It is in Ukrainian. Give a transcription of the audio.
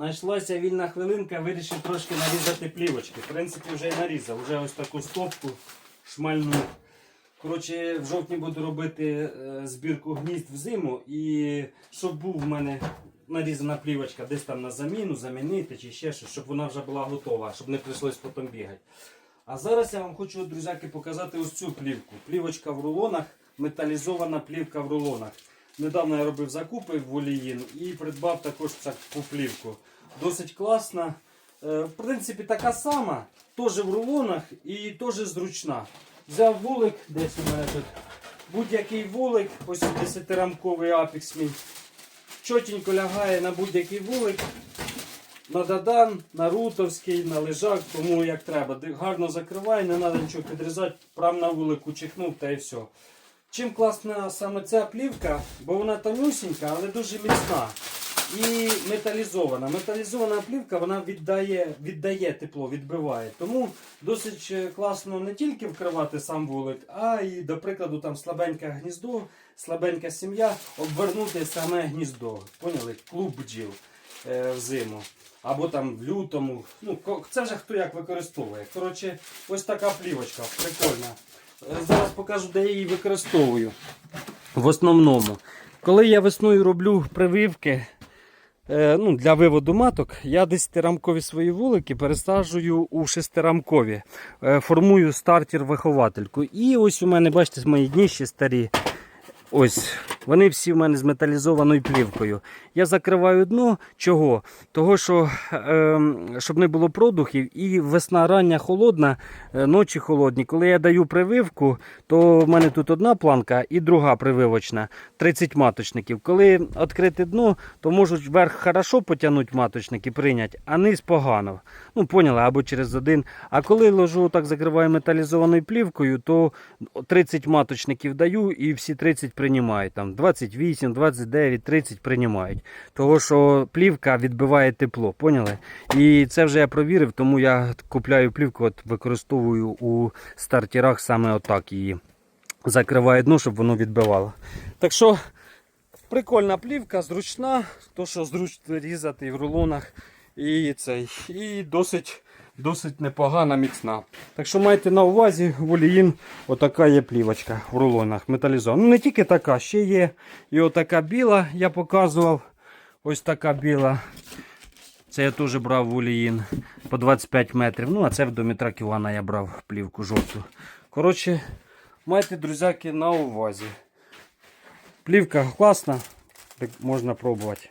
Знайшлася вільна хвилинка, вирішив трошки нарізати плівочки. В принципі, вже і нарізав. Вже ось таку стопку шмальну. Коротше, в жовтні буду робити е, збірку гнізд в зиму. І щоб був в мене нарізана плівочка десь там на заміну, замінити чи ще щось, щоб вона вже була готова, щоб не прийшлось потім бігати. А зараз я вам хочу, друзяки, показати ось цю плівку. Плівочка в рулонах, металізована плівка в рулонах. Недавно я робив закупи в Воліїн і придбав також таку плівку. Досить класна. Е, В принципі, така сама, теж в рулонах і теж зручна. Взяв вулик, десь у мене тут. Будь-який вулик, ось 10-рамковий апекс мій. Чотенько лягає на будь-який вулик. На Дадан, на Рутовський, на лежак, тому як треба. Гарно закриває, не треба нічого підрізати, прям на вулику чихнув та і все. Чим класна саме ця плівка, бо вона тонюсінька, але дуже міцна і металізована. Металізована плівка вона віддає, віддає тепло, відбиває. Тому досить е, класно не тільки вкривати сам вулик, а й, до прикладу, там слабеньке гніздо, слабенька сім'я, обвернути саме гніздо. Поняли? Клуб бджіл е, взиму. Або там в лютому. Ну, це вже хто як використовує. Коротше, ось така плівочка, прикольна. Е, Зараз покажу, де я її використовую. В основному. Коли я весною роблю прививки е, ну, для виводу маток, я 10-рамкові свої вулики пересаджую у 6-рамкові. Е, формую стартер-виховательку. І ось у мене, бачите, мої дніші старі. Ось, вони всі в мене з металізованою плівкою. Я закриваю дно. Чого? Того, що е, щоб не було продухів, і весна рання холодна, е, ночі холодні. Коли я даю прививку, то в мене тут одна планка і друга прививочна 30 маточників. Коли відкрити дно, то можуть вверх хорошо потягнути маточники, прийняти, а низ погано. Ну, поняли, або через один. А коли ложу так закриваю металізованою плівкою, то 30 маточників даю і всі 30 приймають. Там 28, 29, 30 приймають. Того, що плівка відбиває тепло, поняли? І це вже я провірив, тому я купляю плівку, от використовую у стартерах саме отак її. Закриваю дно, щоб воно відбивало. Так що прикольна плівка, зручна, то що зручно різати в рулонах. І цей, і досить, досить непогана, міцна. Так що майте на увазі, воліїн, отака є плівочка в рулонах металізована. Ну не тільки така, ще є і отака біла, я показував. Ось така біла. Це я теж брав воліїн по 25 метрів. Ну, а це в Домітра Ківана я брав плівку жовту. Коротше, майте, друзяки, на увазі. Плівка класна, можна пробувати.